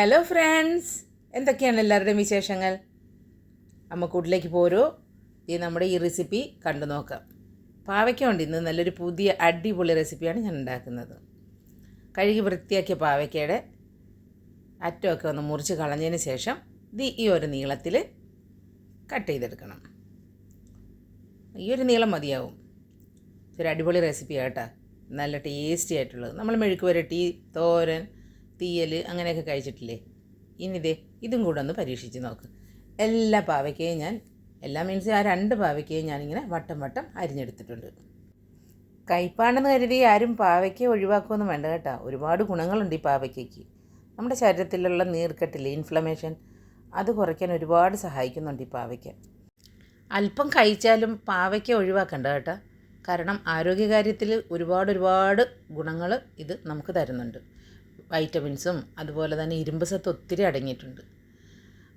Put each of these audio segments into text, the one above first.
Hello friends എന്തൊക്കെയാണ് എല്ലാവരുടെയും വിശേഷങ്ങൾ? അമ്മ കൂട്ടിലേക്ക് പോരോ. ഈ നമ്മുടെ ഈ റെസിപ്പി കണ്ടു നോക്കാം. പാവയ്ക്ക ഉണ്ട് ഇന്ന് നല്ലൊരു പുതിയ അടിപൊളി റെസിപ്പിയാണ് ഞാൻ ഉണ്ടാക്കുന്നത് കഴുകി വൃത്തിയാക്കിയ പാവയ്ക്കയുടെ അറ്റമൊക്കെ ഒന്ന് മുറിച്ച് കളഞ്ഞതിന് ശേഷം ഇത് ഈ ഒരു നീളത്തിൽ കട്ട് ചെയ്തെടുക്കണം. ഈ ഒരു നീളം മതിയാവും. ഒരു അടിപൊളി റെസിപ്പിയാണ് കേട്ടോ. നല്ല ടേസ്റ്റി ആയിട്ടുള്ളത്. നമ്മൾ മെഴുക്ക് പുരട്ടി തോരൻ തീയൽ അങ്ങനെയൊക്കെ കഴിച്ചിട്ടില്ലേ? ഇനി ഇതേ ഇതും കൂടെ ഒന്ന് പരീക്ഷിച്ച് നോക്ക്. എല്ലാ പാവയ്ക്കയും ഞാൻ എല്ലാ മീൻസ് ആ രണ്ട് പാവയ്ക്കയും ഞാനിങ്ങനെ വട്ടം വട്ടം അരിഞ്ഞെടുത്തിട്ടുണ്ട്. കയ്പാണെന്ന് കരുതി ആരും പാവയ്ക്ക ഒഴിവാക്കുമെന്ന് വേണ്ട കേട്ടോ. ഒരുപാട് ഗുണങ്ങളുണ്ട് ഈ പാവയ്ക്കയ്ക്ക്. നമ്മുടെ ശരീരത്തിലുള്ള നീർക്കെട്ടില്ലേ ഇൻഫ്ലമേഷൻ അത് കുറയ്ക്കാൻ ഒരുപാട് സഹായിക്കുന്നുണ്ട് ഈ പാവയ്ക്ക. അല്പം കഴിച്ചാലും പാവയ്ക്ക ഒഴിവാക്കണ്ട കേട്ടോ. കാരണം ആരോഗ്യകാര്യത്തിൽ ഒരുപാട് ഒരുപാട് ഗുണങ്ങൾ ഇത് നമുക്ക് തരുന്നുണ്ട്. വൈറ്റമിൻസും അതുപോലെ തന്നെ ഇരുമ്പ് സത്ത് ഒത്തിരി അടങ്ങിയിട്ടുണ്ട്.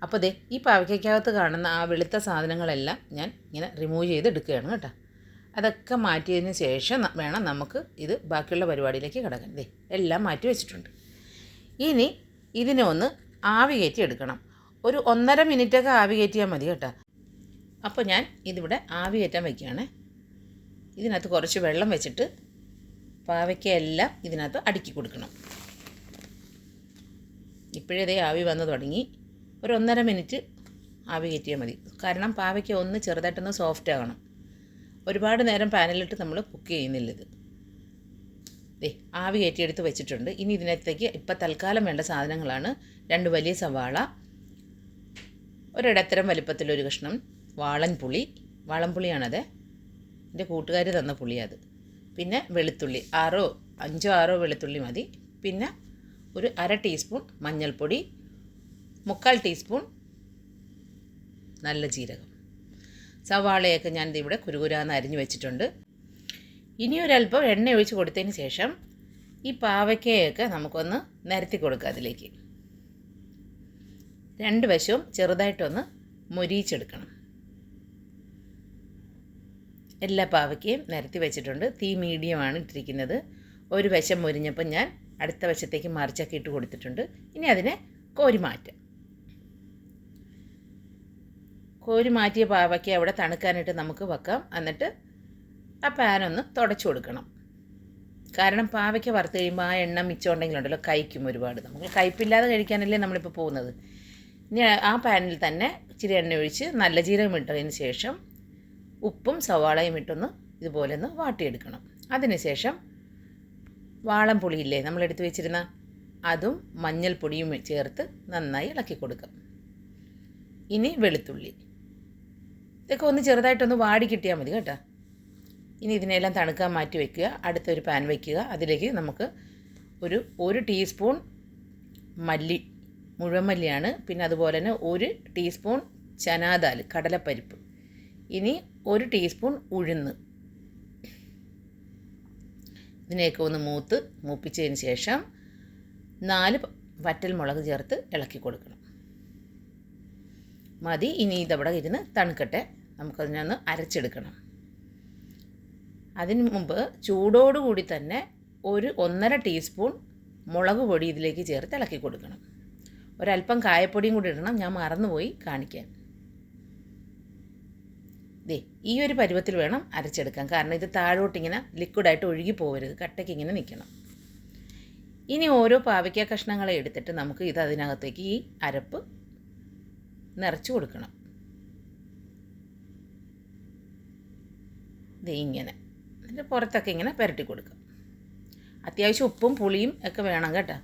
അപ്പോൾ ദേ ഈ പാവയ്ക്കകത്ത് കാണുന്ന ആ വെളുത്ത സാധനങ്ങളെല്ലാം ഞാൻ ഇങ്ങനെ റിമൂവ് ചെയ്ത് എടുക്കുകയാണ് കേട്ടോ. അതൊക്കെ മാറ്റിയതിന് ശേഷം വേണം നമുക്ക് ഇത് ബാക്കിയുള്ള പരിപാടിയിലേക്ക് കിടക്കാൻ. ദേ എല്ലാം മാറ്റി വെച്ചിട്ടുണ്ട്. ഇനി ഇതിനെ ഒന്ന് ആവി കയറ്റി എടുക്കണം. ഒരു ഒന്നര മിനിറ്റൊക്കെ ആവി കയറ്റിയാൽ മതി കേട്ടോ. അപ്പോൾ ഞാൻ ഇതിവിടെ ആവി കയറ്റാൻ വയ്ക്കുകയാണ്. ഇതിനകത്ത് കുറച്ച് വെള്ളം വെച്ചിട്ട് പാവയ്ക്കയെല്ലാം ഇതിനകത്ത് അടുക്കി കൊടുക്കണം. ഇപ്പോഴേ ദേ ആവി വന്ന് തുടങ്ങി. ഒരു ഒന്നര മിനിറ്റ് ആവി കയറ്റിയാൽ മതി. കാരണം പാവയ്ക്ക ഒന്ന് ചെറുതായിട്ടൊന്ന് സോഫ്റ്റ് ആകണം ഒരുപാട് നേരം പാനലിട്ട് നമ്മൾ കുക്ക് ചെയ്യുന്നില്ല ഇത്. ദേ ആവി കയറ്റിയെടുത്ത് വെച്ചിട്ടുണ്ട്. ഇനി ഇതിനകത്തേക്ക് ഇപ്പം തൽക്കാലം വേണ്ട സാധനങ്ങളാണ് രണ്ട് വലിയ സവാള ഒരിടത്തരം വലിപ്പത്തിലൊരു കഷ്ണം വാളൻ പുളി വാളൻപുളിയാണത്. എന്റെ കൂട്ടുകാർ തന്ന പുളിയത് പിന്നെ വെളുത്തുള്ളി. ആറോ അഞ്ചോ ആറോ വെളുത്തുള്ളി മതി. പിന്നെ ഒരു അര ടീസ്പൂൺ മഞ്ഞൾപ്പൊടി മുക്കാൽ ടീസ്പൂൺ നല്ല ജീരകം. സവാളയൊക്കെ ഞാൻ ഇവിടെ കുരുകുരാന്ന് അരിഞ്ഞു വെച്ചിട്ടുണ്ട്. ഇനി ഒരല്പം എണ്ണ ഒഴിച്ച് കൊടുത്തതിന് ശേഷം ഈ പാവയ്ക്കയൊക്കെ നമുക്കൊന്ന് നിരത്തി കൊടുക്കുക അതിലേക്ക്. രണ്ട് വശവും ചെറുതായിട്ടൊന്ന് മൊരിയിച്ചെടുക്കണം. എല്ലാ പാവയ്ക്കയും നിരത്തി വെച്ചിട്ടുണ്ട്. തീ മീഡിയമാണ് ഇട്ടിരിക്കുന്നത്. ഒരു വശം മൊരിഞ്ഞപ്പോൾ ഞാൻ അടുത്ത വശത്തേക്ക് മറിച്ചൊക്കെ ഇട്ട് കൊടുത്തിട്ടുണ്ട്. ഇനി അതിനെ കോരി മാറ്റാം കോരി മാറ്റിയ പാവയ്ക്ക് അവിടെ തണുക്കാനായിട്ട് നമുക്ക് വെക്കാം. എന്നിട്ട് ആ പാനൊന്ന് തുടച്ചു കൊടുക്കണം. കാരണം പാവയ്ക്ക വറുത്ത് കഴിയുമ്പോൾ ആ എണ്ണ മിച്ചം ഉണ്ടെങ്കിലുണ്ടല്ലോ കഴിക്കും ഒരുപാട്. നമുക്ക് കയ്പില്ലാതെ കഴിക്കാനല്ലേ നമ്മളിപ്പോൾ പോകുന്നത്. ഇനി ആ പാനിൽ തന്നെ ഇച്ചിരി എണ്ണ ഒഴിച്ച് നല്ല ജീരകം ഇട്ടതിന് ശേഷം ഉപ്പും സവാളയും ഇട്ടൊന്ന് ഇതുപോലെ ഒന്ന് വാട്ടിയെടുക്കണം. അതിനുശേഷം വാളം പുളിയില്ലേ നമ്മളെടുത്ത് വെച്ചിരുന്ന അതും മഞ്ഞൾപ്പൊടിയും ചേർത്ത് നന്നായി ഇളക്കി കൊടുക്കാം. ഇനി വെളുത്തുള്ളി. ഇതൊക്കെ ഒന്ന് ചെറുതായിട്ടൊന്ന് വാടി കിട്ടിയാൽ മതി കേട്ടോ. ഇനി ഇതിനെല്ലാം തണുക്കാൻ മാറ്റി വയ്ക്കുക അടുത്തൊരു പാൻ വയ്ക്കുക അതിലേക്ക് നമുക്ക് ഒരു ഒരു ടീസ്പൂൺ മല്ലി മുഴുവൻ മല്ലിയാണ്. പിന്നെ അതുപോലെ തന്നെ ഒരു ടീസ്പൂൺ ചനാദാൽ കടലപ്പരിപ്പ്. ഇനി ഒരു ടീസ്പൂൺ ഉഴുന്ന്. ഇതിനെയൊക്കെ ഒന്ന് മൂത്ത് മൂപ്പിച്ചതിന് ശേഷം നാല് വറ്റൽ മുളക് ചേർത്ത് ഇളക്കി കൊടുക്കണം. മതി. ഇനി ഇതവിടെ ഇരുന്ന് തണുക്കട്ടെ. നമുക്കതിനൊന്ന് അരച്ചെടുക്കണം. അതിന് മുമ്പ് ചൂടോടുകൂടി തന്നെ ഒരു ഒന്നര ടീസ്പൂൺ മുളക് പൊടി ഇതിലേക്ക് ചേർത്ത് ഇളക്കി കൊടുക്കണം. ഒരല്പം കായപ്പൊടിയും കൂടി ഇടണം. ഞാൻ മറന്നുപോയി കാണിക്കാൻ. ദേ ഈ ഒരു പരുവത്തിൽ വേണം അരച്ചെടുക്കാൻ. കാരണം ഇത് താഴോട്ടിങ്ങനെ ലിക്വിഡായിട്ട് ഒഴുകി പോകരുത് കട്ടയ്ക്ക് ഇങ്ങനെ നിൽക്കണം. ഇനി ഓരോ പാവയ്ക്ക കഷ്ണങ്ങളെ എടുത്തിട്ട് നമുക്ക് ഇത് അതിനകത്തേക്ക് ഈ അരപ്പ് നിറച്ച് കൊടുക്കണം. ദേ ഇങ്ങനെ. എന്നിട്ട് പുറത്തൊക്കെ ഇങ്ങനെ പുരട്ടി കൊടുക്കുക അത്യാവശ്യം ഉപ്പും പുളിയും ഒക്കെ വേണം കേട്ടോ.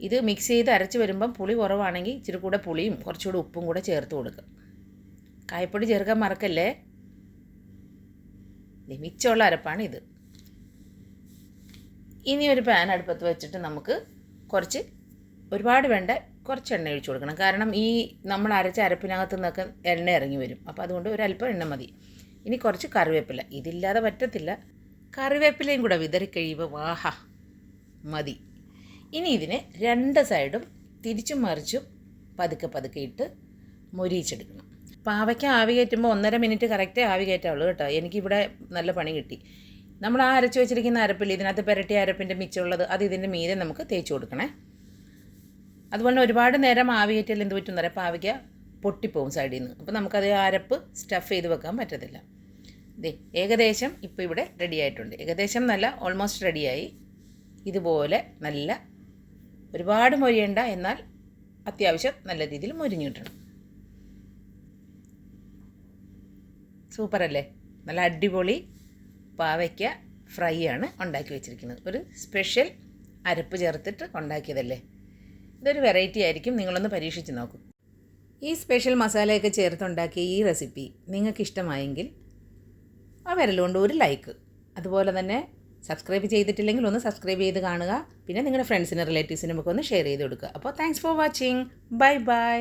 ഇത് മിക്സ് ചെയ്ത് അരച്ച് വരുമ്പം പുളി കുറവാണെങ്കിൽ ഇച്ചിരി കൂടെ പുളിയും കുറച്ചുകൂടെ ഉപ്പും കൂടെ ചേർത്ത് കൊടുക്കുക കായപ്പൊടി ചേർക്കാൻ മറക്കല്ലേ? മിച്ചമുള്ള അരപ്പാണ് ഇത് ഇനി ഒരു പാൻ അടുപ്പത്ത് വെച്ചിട്ട് നമുക്ക് കുറച്ച് ഒരുപാട് വേണ്ട കുറച്ച് എണ്ണ ഒഴിച്ചു കൊടുക്കണം. കാരണം ഈ നമ്മൾ അരച്ച അരപ്പിനകത്ത് നിന്നൊക്കെ എണ്ണ ഇറങ്ങി വരും. അപ്പോൾ അതുകൊണ്ട് ഒരല്പം എണ്ണ മതി. ഇനി കുറച്ച് കറിവേപ്പില. ഇതില്ലാതെ പറ്റത്തില്ല. കറിവേപ്പിലയും കൂടെ വിതറി കഴിയുമ്പോൾ വാഹ മതി. ഇനി ഇതിനെ രണ്ട് സൈഡും തിരിച്ചും മറിച്ചും പതുക്കെ പതുക്കെ ഇട്ട് മൊരിയിച്ചെടുക്കണം. പാവയ്ക്ക ആവി കയറ്റുമ്പോൾ ഒന്നര മിനിറ്റ് കറക്റ്റ് ആവി കയറ്റാവുള്ളൂ കേട്ടോ. എനിക്കിവിടെ നല്ല പണി കിട്ടി. നമ്മൾ ആ അരച്ച് വെച്ചിരിക്കുന്ന അരപ്പിൽ ഇതിനകത്ത് പുരട്ടിയ അരപ്പിന്റെ മിച്ചമുള്ളത് അത് ഇതിന്റെ മീതെ നമുക്ക് തേച്ച് കൊടുക്കണേ. അതുപോലെ ഒരുപാട് നേരം ആവി കയറ്റിയാൽ എന്ത് പറ്റും എന്നറിയാം? പാവയ്ക്ക പൊട്ടിപ്പോവും സൈഡിൽ നിന്ന് അപ്പോൾ നമുക്കത് അരപ്പ് സ്റ്റഫ് ചെയ്ത് വെക്കാൻ പറ്റത്തില്ല. ദേ ഏകദേശം ഇപ്പോൾ ഇവിടെ റെഡി ആയിട്ടുണ്ട്. ഏകദേശം നല്ല ഓൾമോസ്റ്റ് റെഡിയായി ഇതുപോലെ നല്ല ഒരുപാട് മൊരിയണ്ട എന്നാൽ അത്യാവശ്യം നല്ല രീതിയിൽ മൊരിഞ്ഞു കിട്ടണം സൂപ്പറല്ലേ? നല്ല അടിപൊളി പാവയ്ക്ക ഫ്രൈ ആണ് ഉണ്ടാക്കി വെച്ചിരിക്കുന്നത്. ഒരു സ്പെഷ്യൽ അരപ്പ് ചേർത്തിട്ട് ഉണ്ടാക്കിയതല്ലേ? ഇതൊരു വെറൈറ്റി ആയിരിക്കും. നിങ്ങളൊന്ന് പരീക്ഷിച്ച് നോക്കൂ. ഈ സ്പെഷ്യൽ മസാലയൊക്കെ ചേർത്തുണ്ടാക്കിയ ഈ റെസിപ്പി നിങ്ങൾക്ക് ഇഷ്ടമായെങ്കിൽ ആ വിരലുകൊണ്ട് ഒരു ലൈക്ക് അതുപോലെ തന്നെ സബ്സ്ക്രൈബ് ചെയ്തിട്ടില്ലെങ്കിൽ ഒന്ന് സബ്സ്ക്രൈബ് ചെയ്ത് കാണുക. പിന്നെ നിങ്ങളുടെ ഫ്രണ്ട്സിനും റിലേറ്റീവ്സിനും ഒക്കെ ഒന്ന് ഷെയർ ചെയ്ത് കൊടുക്കുക. അപ്പോൾ thanks for watching. Bye bye.